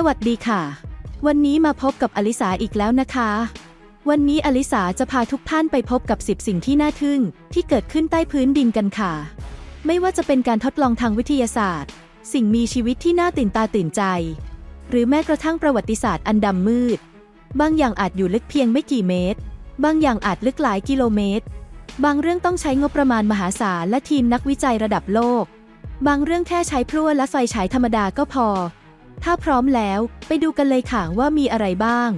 สวัสดีค่ะ วันนี้มาพบกับอลิสาอีกแล้วนะคะ วันนี้อลิสาจะพาทุกท่านไปพบกับ 10 สิ่งที่น่าทึ่ง ที่เกิดขึ้นใต้พื้นดินกันค่ะ ไม่ว่าจะเป็นการทดลองทางวิทยาศาสตร์ สิ่งมีชีวิตที่น่าตื่นตาตื่นใจ หรือแม้กระทั่งประวัติศาสตร์อันดำมืด บางอย่างอาจอยู่ลึกเพียงไม่กี่เมตร บางอย่างอาจลึกหลายกิโลเมตร บางเรื่องต้องใช้งบประมาณมหาศาลและทีมนักวิจัยระดับโลก บางเรื่องแค่ใช้พลั่วและไฟฉายธรรมดาก็พอ ถ้าพร้อมแล้วไปดูกันเลยค่ะว่ามีอะไรบ้าง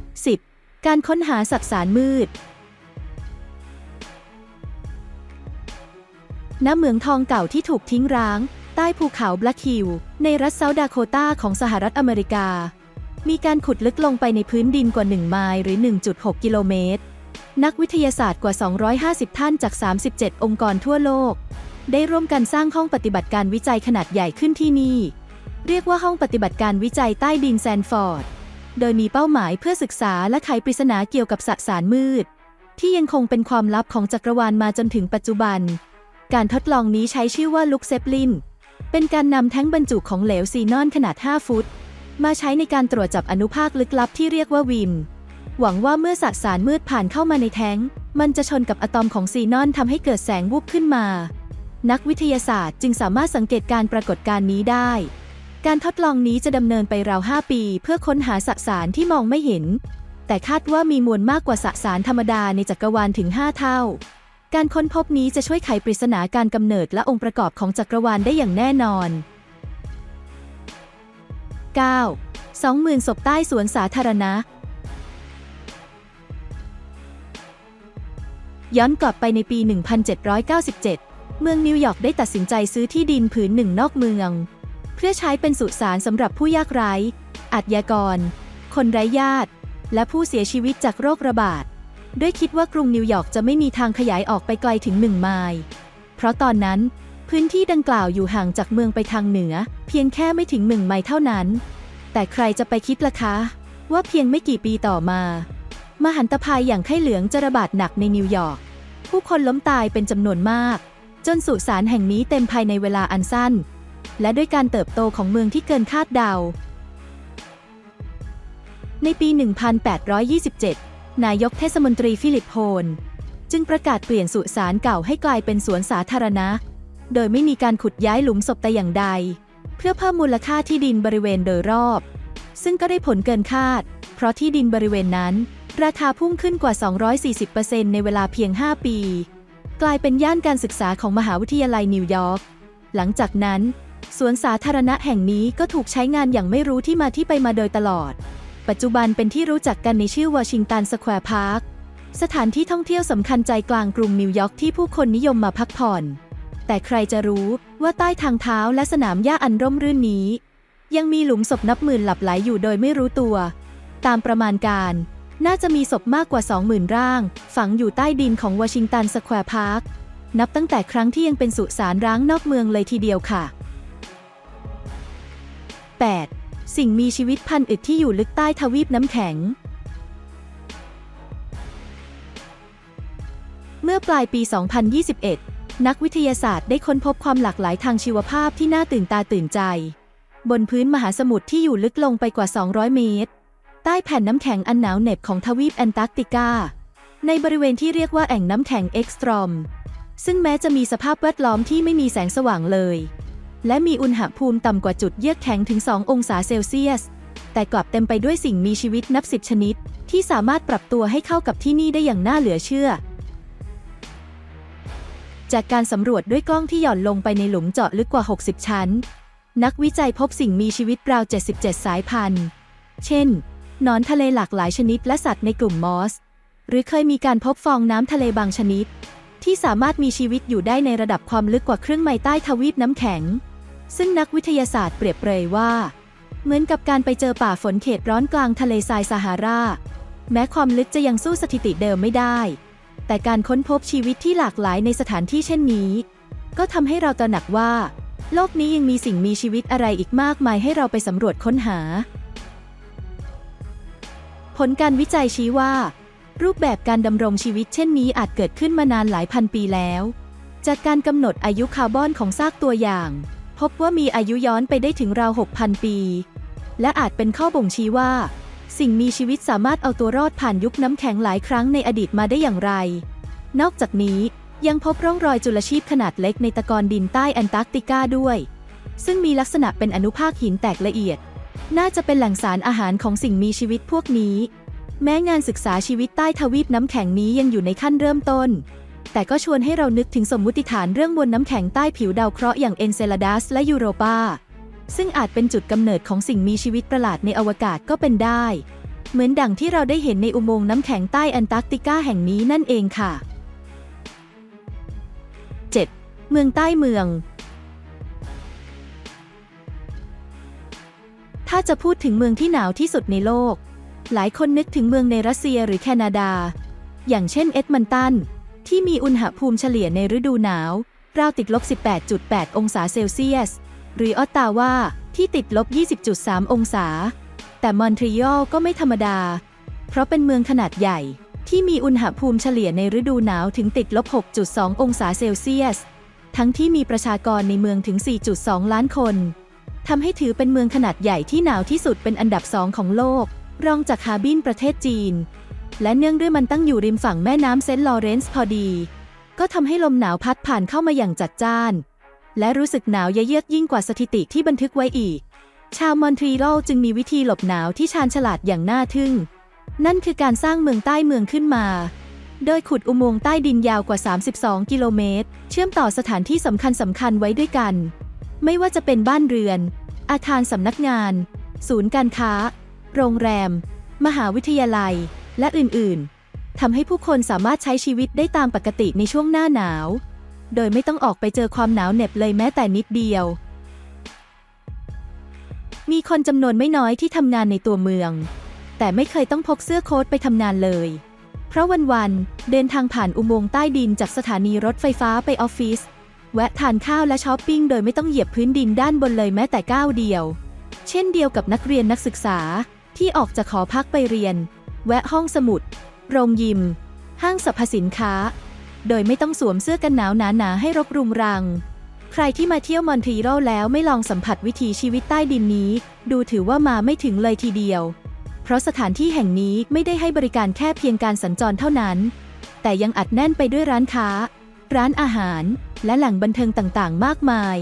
10. การค้นหาสัสารมืด ณ เหมืองทองเก่าที่ถูกทิ้งร้าง ใต้ภูเขาแบล็กฮิลในรัฐเซาท์ดาโคตาของสหรัฐอเมริกา มีการขุดลึกลงไปในพื้นดินกว่า 1 ไมล์หรือ 1.6 กิโลเมตร นักวิทยาศาสตร์กว่า 250 ท่านจาก 37 องค์กรทั่วโลก ได้ร่วมกันสร้างห้องปฏิบัติการวิจัยขนาดใหญ่ขึ้นที่นี่ เรียกว่าห้องปฏิบัติการวิจัยใต้ดินแซนฟอร์ด โดยมีเป้าหมายเพื่อศึกษาและไขปริศนาเกี่ยวกับสสารมืด ที่ยังคงเป็นความลับของจักรวาลมาจนถึงปัจจุบัน การทดลองนี้ใช้ชื่อว่าลุกเซปลิน เป็นการนำแท้งบรรจุของเหลวซีนอนขนาด 5 ฟุต มาใช้ในการตรวจจับอนุภาคลึกลับที่เรียกว่าวิม หวังว่าเมื่อสสารมืดผ่านเข้ามาในแท้ง มันจะชนกับอะตอมของซีนอนทำให้เกิดแสงวูบขึ้นมา นักวิทยาศาสตร์จึงสามารถสังเกตการปรากฏการณ์นี้ได้ การทดลองนี้จะดำเนินไปราว 5 ปี เพื่อค้นหาสสารที่มองไม่เห็น แต่คาดว่ามีมวลมากกว่าสสารธรรมดาในจักรวาลถึง 5 เท่า การค้นพบนี้จะช่วยไขปริศนาการกำเนิดและองค์ประกอบของจักรวาลได้อย่างแน่นอน 9. 20,000ศพใต้สวนสาธารณะ ย้อนกลับไปในปี 1797 เมืองนิวยอร์กได้ตัดสินใจซื้อที่ดินผืนหนึ่งนอกเมือง เพื่อใช้เป็นสุสานสำหรับผู้ยากไร้อาชญากร คนไร้ญาติ และผู้เสียชีวิตจากโรคระบาด ด้วยคิดว่ากรุงนิวยอร์กจะไม่มีทางขยายออกไปไกลถึงหนึ่งไมล์เพราะตอนนั้นพื้นที่ดังกล่าวอยู่ห่างจากเมืองไปทางเหนือ เพียงแค่ไม่ถึงหนึ่งไมล์เท่านั้น แต่ใครจะไปคิดล่ะคะ ว่าเพียงไม่กี่ปีต่อมา มหันตภัยอย่างไข้เหลืองจะระบาดหนักในนิวยอร์กผู้คนล้มตายเป็นจำนวนมาก จนสุสานแห่งนี้เต็มภายในเวลาอันสั้น และด้วยการเติบโตของเมืองที่เกินคาดเดา ในปี 1827 นายกเทศมนตรีฟิลิปโพนจึงประกาศเปลี่ยนสุสานเก่าให้กลายเป็นสวนสาธารณะ โดยไม่มีการขุดย้ายหลุมศพแต่อย่างใด เพื่อเพิ่มมูลค่าที่ดินบริเวณโดยรอบ ซึ่งก็ได้ผลเกินคาด เพราะที่ดินบริเวณนั้น ราคาพุ่งขึ้นกว่า 240%ในเวลาเพียง 5 ปี กลายเป็นย่านการศึกษาของมหาวิทยาลัยนิวยอร์ก หลังจากนั้น สวนสาธารณะแห่งนี้ก็ถูกใช้งานอย่างไม่รู้ที่มาที่ไปมาโดยตลอด ปัจจุบันเป็นที่รู้จักกันในชื่อวอชิงตันสแควร์พาร์ค สถานที่ท่องเที่ยวสำคัญใจกลางกรุงนิวยอร์กที่ผู้คนนิยมมาพักผ่อน แต่ใครจะรู้ว่าใต้ทางเท้าและสนามหญ้าอันร่มรื่นนี้ ยังมีหลุมศพนับหมื่นหลับไหลอยู่โดยไม่รู้ตัว ตามประมาณการ น่าจะมีศพมากกว่า 20,000 ร่าง ฝังอยู่ใต้ดินของวอชิงตันสแควร์พาร์ค นับตั้งแต่ครั้งที่ยังเป็นสุสานร้างนอกเมืองเลยทีเดียวค่ะ 8. สิ่งมีชีวิตพันธุ์อึดที่อยู่ลึกใต้ทวีปน้ำแข็ง เมื่อปลายปี 2021 นักวิทยาศาสตร์ได้ค้นพบความหลากหลายทางชีวภาพที่น่าตื่นตาตื่นใจ บนพื้นมหาสมุทรที่อยู่ลึกลงไปกว่า 200 เมตร ใต้แผ่นน้ำแข็งอันหนาวเหน็บของทวีปแอนตาร์กติกา ในบริเวณที่เรียกว่าแอ่งน้ำแข็งเอ็กซ์ตรอม ซึ่งแม้จะมีสภาพแวดล้อมที่ไม่มีแสงสว่างเลย และมีอุณหภูมิต่ำกว่าจุดเยือกแข็งถึง 2 องศาเซลเซียส แต่กลับเต็มไปด้วยสิ่งมีชีวิตนับสิบชนิด ที่สามารถปรับตัวให้เข้ากับที่นี่ได้อย่างน่าเหลือเชื่อ จากการสำรวจด้วยกล้องที่หย่อนลงไปในหลุมเจาะลึกกว่า 60 ชั้น นักวิจัยพบสิ่งมีชีวิตราว 77 สายพันธุ์ เช่น นอนทะเลหลากหลายชนิดและสัตว์ในกลุ่มมอส หรือเคยมีการพบฟองน้ำทะเลบางชนิด ที่สามารถมีชีวิตอยู่ได้ในระดับความลึกกว่าครึ่งไมล์ใต้ทวีปน้ำแข็ง ซึ่งนักวิทยาศาสตร์เปรียบเปรยว่า เหมือนกับการไปเจอป่าฝนเขตร้อนกลางทะเลทรายซาฮารา แม้ความลึกจะยังสู้สถิติเดิมไม่ได้ แต่การค้นพบชีวิตที่หลากหลายในสถานที่เช่นนี้ ก็ทำให้เราตระหนักว่า โลกนี้ยังมีสิ่งมีชีวิตอะไรอีกมากมายให้เราไปสำรวจค้นหา ผลการวิจัยชี้ว่า รูปแบบการดำรงชีวิตเช่นนี้อาจเกิดขึ้นมานานหลายพันปีแล้ว จากการกำหนดอายุคาร์บอนของซากตัวอย่าง พบว่ามีอายุย้อนไปได้ถึงราว 6,000 ปี และอาจเป็นข้อบ่งชี้ว่า สิ่งมีชีวิตสามารถเอาตัวรอดผ่านยุคน้ำแข็งหลายครั้งในอดีตมาได้อย่างไร นอกจากนี้ยังพบร่องรอยจุลชีพขนาดเล็กในตะกอนดินใต้แอนตาร์กติกาด้วย ซึ่งมีลักษณะเป็นอนุภาคหินแตกละเอียด น่าจะเป็นแหล่งสารอาหารของสิ่งมีชีวิตพวกนี้ แม้งานศึกษาชีวิตใต้ทวีปน้ำแข็งนี้ยังอยู่ในขั้นเริ่มต้น แต่ก็ชวนให้เรานึกถึงสมมุติฐานเรื่องมวลน้ำแข็งใต้ผิวดาวเคราะห์อย่างเอนเซลาดัสและยูโรปาซึ่งอาจเป็นจุดกำเนิดของสิ่งมีชีวิตประหลาดในอวกาศก็เป็นได้ เหมือนดังที่เราได้เห็นในอุโมงค์น้ำแข็งใต้แอนตาร์กติกาแห่งนี้นั่นเองค่ะ 7. เมืองใต้เมือง ถ้าจะพูดถึงเมืองที่หนาวที่สุดในโลก หลายคนนึกถึงเมืองในรัสเซียหรือแคนาดา อย่างเช่นเอ็ดมันตัน ที่มีอุณหภูมิเฉลี่ยในฤดูหนาว ราวติดลบ 18.8 องศาเซลเซียส หรือออตตาวาที่ติดลบ 20.3 องศา แต่มอนทรีออลก็ไม่ธรรมดา เพราะเป็นเมืองขนาดใหญ่ที่มีอุณหภูมิเฉลี่ยในฤดูหนาวถึงติดลบ 6.2 องศาเซลเซียส ทั้งที่มีประชากรในเมืองถึง 4.2 ล้านคน ทำให้ถือเป็นเมืองขนาดใหญ่ที่หนาวที่สุดเป็นอันดับสองของโลก รองจากฮาบินประเทศจีน และเนื่องด้วยมันตั้งอยู่ริมฝั่งแม่น้ำเซนต์ลอเรนซ์พอดี ก็ทำให้ลมหนาวพัดผ่านเข้ามาอย่างจัดจ้าน และรู้สึกหนาวเยือกยิ่งกว่าสถิติที่บันทึกไว้อีก ชาวมอนทรีออลจึงมีวิธีหลบหนาวที่ชาญฉลาดอย่างน่าทึ่ง นั่นคือการสร้างเมืองใต้เมืองขึ้นมาโดยขุดอุโมงค์ใต้ดินยาวกว่า 32 กิโลเมตร เชื่อมต่อสถานที่สำคัญสำคัญไว้ด้วยกัน ไม่ว่าจะเป็นบ้านเรือน อาคารสำนักงาน ศูนย์การค้า โรงแรม มหาวิทยาลัย และอื่นๆทำให้ผู้คนสามารถใช้ชีวิตได้ตามปกติในช่วงหน้าหนาว โดยไม่ต้องออกไปเจอความหนาวเหน็บเลยแม้แต่นิดเดียว มีคนจำนวนไม่น้อยที่ทำงานในตัวเมือง แต่ไม่เคยต้องพกเสื้อโค้ทไปทำงานเลยเพราะวันๆ เดินทางผ่านอุโมงค์ใต้ดินจากสถานีรถไฟฟ้าไปออฟฟิศ แวะทานข้าวและช้อปปิ้งโดยไม่ต้องเหยียบพื้นดินด้านบนเลยแม้แต่ก้าวเดียว เช่นเดียวกับนักเรียนนักศึกษาที่ออกจากหอพักไปเรียน แวะห้องสมุด โรงยิม ห้างสรรพสินค้า โดยไม่ต้องสวมเสื้อกันหนาวหนาๆให้รกรุงรัง ใครที่มาเที่ยวมอนทรีออลแล้วไม่ลองสัมผัสวิถีชีวิตใต้ดินนี้ ดูถือว่ามาไม่ถึงเลยทีเดียว เพราะสถานที่แห่งนี้ไม่ได้ให้บริการแค่เพียงการสัญจรเท่านั้น แต่ยังอัดแน่นไปด้วยร้านค้า ร้านอาหาร และแหล่งบันเทิงต่างๆ มากมาย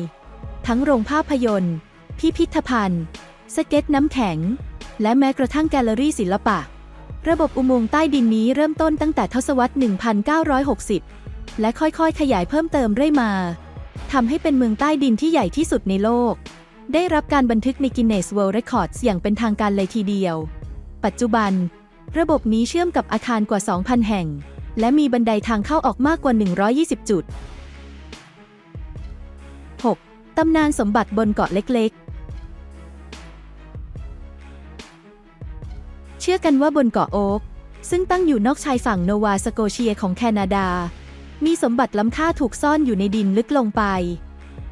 ทั้งโรงภาพยนตร์ พิพิธภัณฑ์ สเก็ตน้ำแข็ง และแม้กระทั่งแกลเลอรี่ศิลปะ ระบบอุโมงค์ใต้ดินนี้เริ่มต้นตั้งแต่ทศวรรษ 1960 และค่อยๆ ขยายเพิ่มเติมเรื่อยมาทำให้เป็นเมืองใต้ดินที่ใหญ่ที่สุดในโลก ได้รับการบันทึกใน Guinness World Records อย่างเป็นทางการเลยทีเดียว ปัจจุบัน ระบบนี้เชื่อมกับอาคารกว่า 2,000 แห่ง และมีบันไดทางเข้าออกมากกว่า 120 จุด 6. ตำนานสมบัติบนเกาะเล็กๆ เชื่อกันว่าบนเกาะโอ๊กซึ่งตั้งอยู่นอกชายฝั่งโนวาสโกเชียของแคนาดา มีสมบัติล้ำค่าถูกซ่อนอยู่ในดินลึกลงไป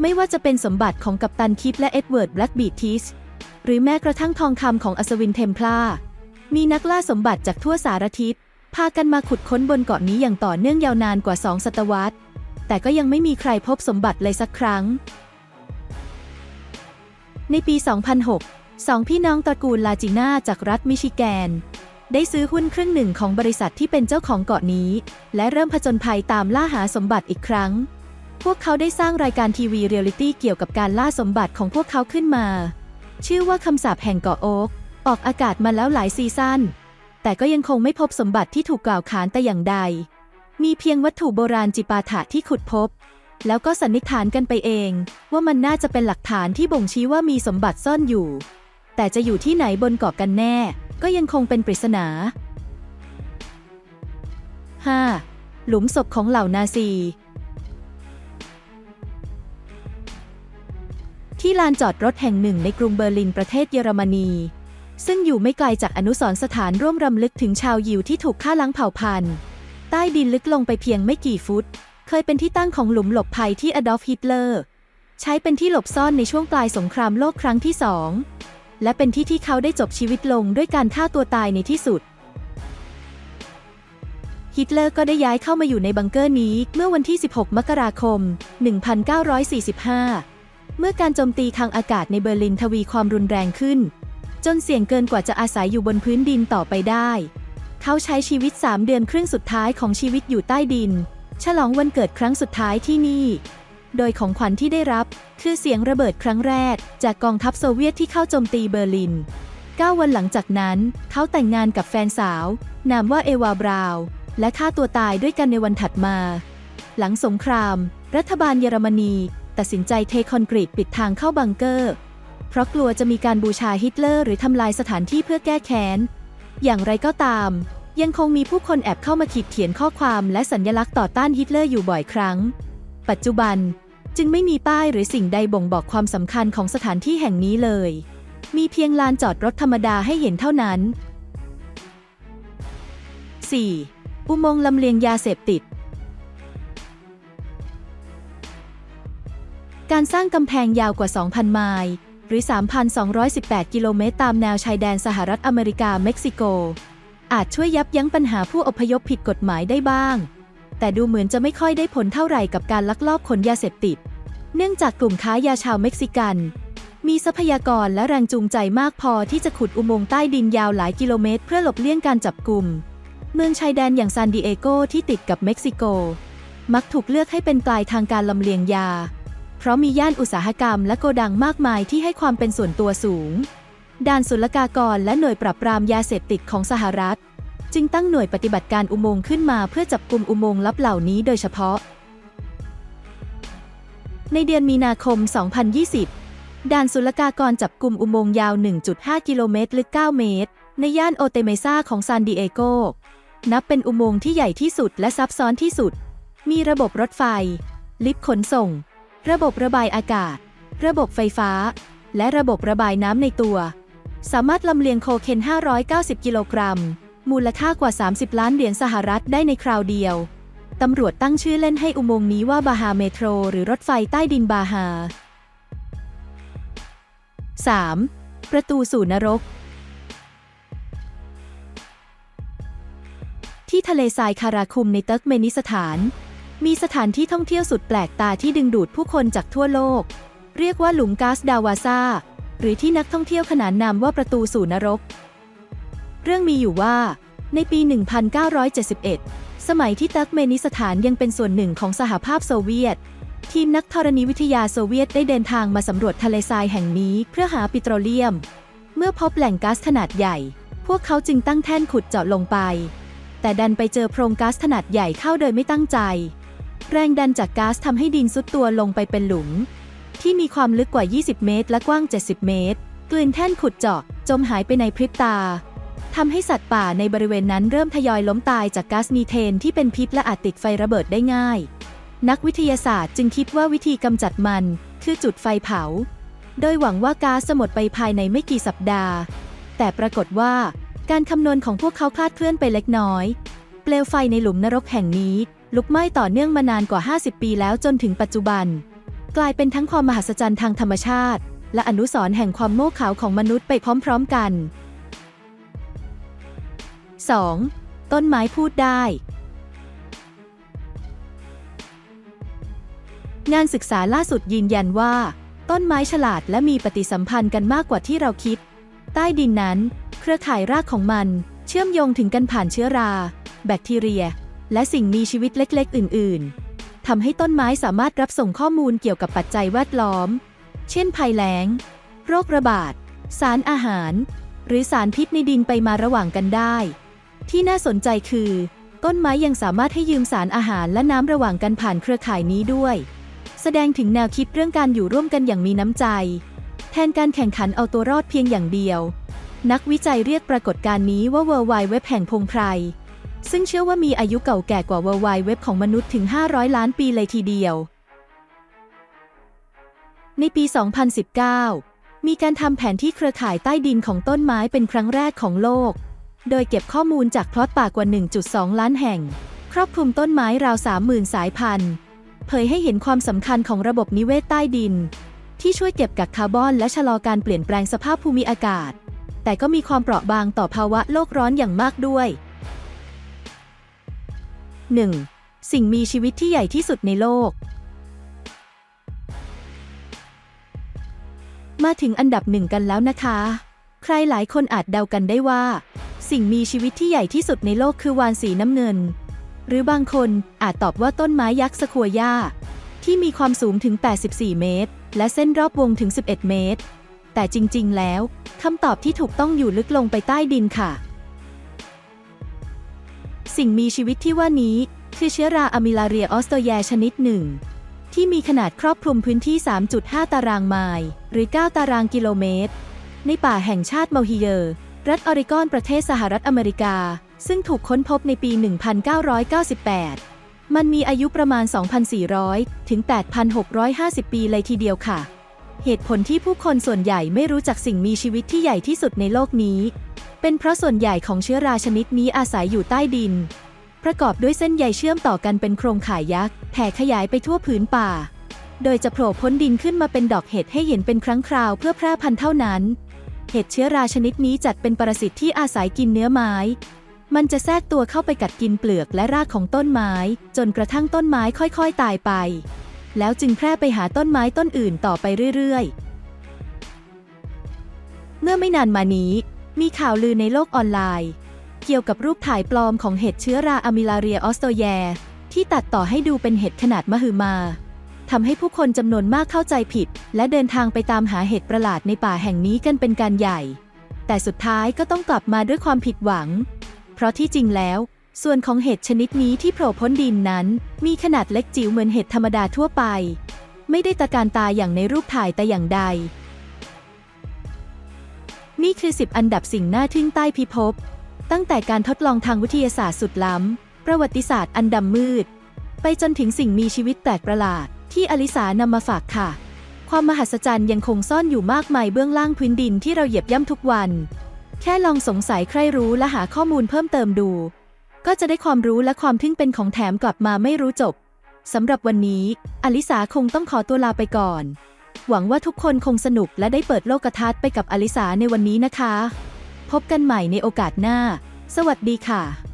ไม่ว่าจะเป็นสมบัติของกัปตันคิดและเอ็ดเวิร์ดแบล็กบีทิสหรือแม้กระทั่งทองคำของอัศวินเทมพลามีนักล่าสมบัติจากทั่วสารทิศ พากันมาขุดค้นบนเกาะนี้อย่างต่อเนื่องยาวนานกว่าสองศตวรรษ แต่ก็ยังไม่มีใครพบสมบัติเลยสักครั้ง ในปี 2006 สองพี่น้องตระกูลลาจิน่าจากรัฐมิชิแกน ได้ซื้อหุ้นครึ่งหนึ่งของบริษัทที่เป็นเจ้าของเกาะนี้ และเริ่มผจญภัยตามล่าหาสมบัติอีกครั้ง พวกเขาได้สร้างรายการทีวีเรียลลิตี้เกี่ยวกับการล่าสมบัติของพวกเขาขึ้นมา ชื่อว่าคำสาปแห่งเกาะโอ๊กออกอากาศมาแล้วหลายซีซั่น แต่ก็ยังคงไม่พบสมบัติที่ถูกกล่าวขานแต่อย่างใด มีเพียงวัตถุโบราณจิปาถะที่ขุดพบ แล้วก็สันนิษฐานกันไปเอง ว่ามันน่าจะเป็นหลักฐานที่บ่งชี้ว่ามีสมบัติซ่อนอยู่ แต่จะอยู่ที่ไหนบนเกาะกันแน่ ก็ยังคงเป็นปริศนา 5. หลุมศพของเหล่านาซีที่ลานจอดรถแห่งหนึ่งในกรุงเบอร์ลินประเทศเยอรมนี ซึ่งอยู่ไม่ไกลจากอนุสรณ์สถานร่วมรำลึกถึงชาวยิวที่ถูกฆ่าล้างเผ่าพันธุ์ ใต้ดินลึกลงไปเพียงไม่กี่ฟุต เคยเป็นที่ตั้งของหลุมหลบภัยที่อดอล์ฟฮิตเลอร์ ใช้เป็นที่หลบซ่อนในช่วงปลายสงครามโลกครั้งที่สองและเป็นที่ที่เขาได้จบชีวิตลงด้วยการฆ่าตัวตายในที่สุด ฮิตเลอร์ก็ได้ย้ายเข้ามาอยู่ในบังเกอร์นี้เมื่อวันที่ 16 มกราคม 1945 เมื่อการโจมตีทางอากาศในเบอร์ลินทวีความรุนแรงขึ้น จนเสี่ยงเกินกว่าจะอาศัยอยู่บนพื้นดินต่อไปได้ เขาใช้ชีวิต 3 เดือนครึ่งสุดท้ายของชีวิตอยู่ใต้ดิน ฉลองวันเกิดครั้งสุดท้ายที่นี่ โดยของขวัญที่ได้รับคือเสียงระเบิดครั้งแรก จากกองทัพโซเวียตที่เข้าโจมตีเบอร์ลิน 9 วันหลังจากนั้น เขาแต่งงานกับแฟนสาว นามว่าเอวาบราว และฆ่าตัวตายด้วยกันในวันถัดมา หลังสงคราม รัฐบาลเยอรมนี ตัดสินใจเทคอนกรีตปิดทางเข้าบังเกอร์ เพราะกลัวจะมีการบูชาฮิตเลอร์หรือทำลายสถานที่เพื่อแก้แค้น อย่างไรก็ตาม ยังคงมีผู้คนแอบเข้ามาขีดเขียนข้อความและสัญลักษณ์ต่อต้านฮิตเลอร์อยู่บ่อยครั้ง ปัจจุบันจึงไม่มีป้ายหรือสิ่งใดบ่งบอกความสำคัญของสถานที่แห่งนี้เลย มีเพียงลานจอดรถธรรมดาให้เห็นเท่านั้น 4. อุโมงค์ลำเลียงยาเสพติด การสร้างกำแพงยาวกว่า 2,000 ไมล์ หรือ 3,218 กิโลเมตรตามแนวชายแดนสหรัฐอเมริกาเม็กซิโก อาจช่วยยับยั้งปัญหาผู้อพยพผิดกฎหมายได้บ้าง แต่ดูเหมือนจะไม่ค่อยได้ผลเท่าไหร่กับการลักลอบขนยาเสพติด เนื่องจากกลุ่มค้ายาชาวเม็กซิกัน มีทรัพยากรและแรงจูงใจมากพอที่จะขุดอุโมงค์ใต้ดินยาวหลายกิโลเมตร เพื่อหลบเลี่ยงการจับกลุ่มเมืองชายแดนอย่างซานดิเอโกที่ติดกับเม็กซิโก มักถูกเลือกให้เป็นปลายทางการลำเลียงยา เพราะมีย่านอุตสาหกรรมและโกดังมากมายที่ให้ความเป็นส่วนตัวสูง ด่านศุลกากรและหน่วยปราบปรามยาเสพติดของสหรัฐ จึงตั้งหน่วยปฏิบัติการอุโมงค์ขึ้นมาเพื่อจับกลุ่มอุโมงค์ลับเหล่านี้โดยเฉพาะ ในเดือนมีนาคม 2020 ด่านศุลกากรจับกลุ่มอุโมงค์ยาว 1.5 กิโลเมตรลึก 9 เมตร ในย่านโอเตเมซาของซานดิเอโก นับเป็นอุโมงค์ที่ใหญ่ที่สุดและซับซ้อนที่สุด มีระบบรถไฟ ลิฟต์ขนส่ง ระบบระบายอากาศ ระบบไฟฟ้า และระบบระบายน้ำในตัว สามารถลำเลียงโคเคน 590 กิโลกรัม มูลค่ากว่า 30 ล้านเหรียญสหรัฐได้ในคราวเดียว ตำรวจตั้งชื่อเล่นให้อุโมงค์นี้ว่าบาฮาเมโทร หรือรถไฟใต้ดินบาฮา 3. ประตูสู่นรก ที่ทะเลทรายคาราคุมในเติร์กเมนิสถาน มีสถานที่ท่องเที่ยวสุดแปลกตาที่ดึงดูดผู้คนจากทั่วโลก เรียกว่าหลุมก๊าซดาวาซาหรือที่นักท่องเที่ยวขนานนามว่าประตูสู่นรก เรื่องมีอยู่ว่า ในปี 1971 สมัยที่ติร์กเมนิสถานยังเป็นส่วนหนึ่งของสหภาพโซเวียต ทีมนักธรณีวิทยาโซเวียตได้เดินทางมาสำรวจทะเลทรายแห่งนี้เพื่อหาปิโตรเลียม เมื่อพบแหล่งก๊าซขนาดใหญ่ พวกเขาจึงตั้งแท่นขุดเจาะลงไป แต่ดันไปเจอโพรงก๊าซขนาดใหญ่เข้าโดยไม่ตั้งใจ แรงดันจากก๊าซทำให้ดินซุดตัวลงไปเป็นหลุม ที่มีความลึกกว่า 20 เมตร และกว้าง 70 เมตร กลืนแท่นขุดเจาะจมหายไปในพริบตาทำให้สัตว์ป่าในบริเวณนั้นเริ่มทยอยล้มตายจากก๊าซมีเทนที่เป็นพิษและอาจติดไฟระเบิดได้ง่าย นักวิทยาศาสตร์จึงคิดว่าวิธีกำจัดมัน คือจุดไฟเผา โดยหวังว่าก๊าซจะหมดไปภายในไม่กี่สัปดาห์ แต่ปรากฏว่า การคำนวณของพวกเขาคลาดเคลื่อนไปเล็กน้อย เปลวไฟในหลุมนรกแห่งนี้ ลุกไหม้ต่อเนื่องมานานกว่า 50 ปีแล้วจนถึงปัจจุบัน กลายเป็นทั้งความมหัศจรรย์ทางธรรมชาติ และอนุสรณ์แห่งความโง่เขลาของมนุษย์ไปพร้อมๆกัน 2. ต้นไม้พูดได้ งานศึกษาล่าสุดยืนยันว่า ต้นไม้ฉลาดและมีปฏิสัมพันธ์กันมากกว่าที่เราคิด ใต้ดินนั้น เครือข่ายรากของมัน เชื่อมโยงถึงกันผ่านเชื้อรา แบคทีเรีย และสิ่งมีชีวิตเล็กๆ อื่น ๆ ทำให้ต้นไม้สามารถรับส่งข้อมูลเกี่ยวกับปัจจัยแวดล้อม เช่นภัยแล้ง โรคระบาด สารอาหาร หรือสารพิษในดินไปมาระหว่างกันได้ ที่น่าสนใจคือ ต้นไม้ยังสามารถให้ยืมสารอาหารและน้ำระหว่างกันผ่านเครือข่ายนี้ด้วย แสดงถึงแนวคิดเรื่องการอยู่ร่วมกันอย่างมีน้ำใจ แทนการแข่งขันเอาตัวรอดเพียงอย่างเดียว นักวิจัยเรียกปรากฏการณ์นี้ว่า World Wide Web แห่งพงไพร ซึ่งเชื่อว่ามีอายุเก่าแก่กว่า World Wide Web ของมนุษย์ถึง 500 ล้านปีเลยทีเดียว ในปี 2019 มีการทำแผนที่เครือข่ายใต้ดินของต้นไม้เป็นครั้งแรกของโลก โดยเก็บข้อมูลจากพลอตป่ากว่า 1.2 ล้านแห่ง ครอบคลุมต้นไม้ราว 30,000 สายพันธุ์ เผยให้เห็นความสำคัญของระบบนิเวศใต้ดิน ที่ช่วยเก็บกักคาร์บอนและชะลอการเปลี่ยนแปลงสภาพภูมิอากาศ แต่ก็มีความเปราะบางต่อภาวะโลกร้อนอย่างมากด้วย 1. สิ่งมีชีวิตที่ใหญ่ที่สุดในโลก มาถึงอันดับหนึ่งกันแล้วนะคะ ใครหลายคนอาจเดากันได้ว่า สิ่งมีชีวิตที่ใหญ่ที่สุดในโลกคือวานสีน้ำเงิน หรือบางคนอาจตอบว่าต้นไม้ยักษ์สคัวย่า ที่มีความสูงถึง 84 เมตร และเส้นรอบวงถึง 11 เมตร แต่จริงๆ แล้วคำตอบที่ถูกต้องอยู่ลึกลงไปใต้ดินค่ะ สิ่งมีชีวิตที่ว่านี้ คือเชื้อราอะมิลาเรียออสโตแยชนิดหนึ่ง ที่มีขนาดครอบคลุมพื้นที่ 3.5 ตารางไมล์หรือ 9 ตารางกิโลเมตร ในป่าแห่งชาติเมาฮิเยอร์ รัฐออริกอนประเทศสหรัฐอเมริกา ซึ่งถูกค้นพบในปี 1998 มันมีอายุประมาณ 2,400 ถึง 8,650 ปีเลยทีเดียวค่ะ เหตุผลที่ผู้คนส่วนใหญ่ไม่รู้จักสิ่งมีชีวิตที่ใหญ่ที่สุดในโลกนี้ เป็นเพราะส่วนใหญ่ของเชื้อราชนิดนี้อาศัยอยู่ใต้ดิน ประกอบด้วยเส้นใยเชื่อมต่อกันเป็นโครงข่ายยักษ์แผ่ขยายไปทั่วผืนป่า โดยจะโผล่พ้นดินขึ้นมาเป็นดอกเห็ดให้เห็นเป็นครั้งคราวเพื่อแพร่พันธุ์เท่านั้น เห็ดเชื้อราชนิดนี้จัดเป็นปรสิตที่อาศัยกินเนื้อไม้ มันจะแทรกตัวเข้าไปกัดกินเปลือกและรากของต้นไม้ จนกระทั่งต้นไม้ค่อยๆ ตายไป แล้วจึงแพร่ไปหาต้นไม้ต้นอื่นต่อไปเรื่อยๆ เมื่อไม่นานมานี้ มีข่าวลือในโลกออนไลน์ เกี่ยวกับรูปถ่ายปลอมของเห็ดเชื้อราอะมิลาเรียออสโตแย ที่ตัดต่อให้ดูเป็นเห็ดขนาดมหึมาทำให้ผู้คนจำนวนมากเข้าใจผิด และเดินทางไปตามหาเห็ดประหลาดในป่าแห่งนี้กันเป็นการใหญ่ แต่สุดท้ายก็ต้องกลับมาด้วยความผิดหวัง เพราะที่จริงแล้ว ส่วนของเห็ดชนิดนี้ที่โผล่พ้นดินนั้น มีขนาดเล็กจิ๋วเหมือนเห็ดธรรมดาทั่วไป ไม่ได้ตะการตาอย่างในรูปถ่ายแต่อย่างใด นี่คือ 10 อันดับสิ่งน่าทึ่งใต้พิภพ ตั้งแต่การทดลองทางวิทยาศาสตร์สุดล้ำ ประวัติศาสตร์อันดำมืด ไปจนถึงสิ่งมีชีวิตแปลกประหลาด ที่อลิสานำมาฝากค่ะ ความมหัศจรรย์ยังคงซ่อนอยู่มากมายเบื้องล่างพื้นดินที่เราเหยียบย่ำทุกวัน แค่ลองสงสัยใครรู้และหาข้อมูลเพิ่มเติมดู ก็จะได้ความรู้และความทึ่งเป็นของแถมกลับมาไม่รู้จบสำหรับวันนี้ อลิสาคงต้องขอตัวลาไปก่อน หวังว่าทุกคนคงสนุกและได้เปิดโลกทัศน์ไปกับอลิสาในวันนี้นะคะ พบกันใหม่ในโอกาสหน้า สวัสดีค่ะ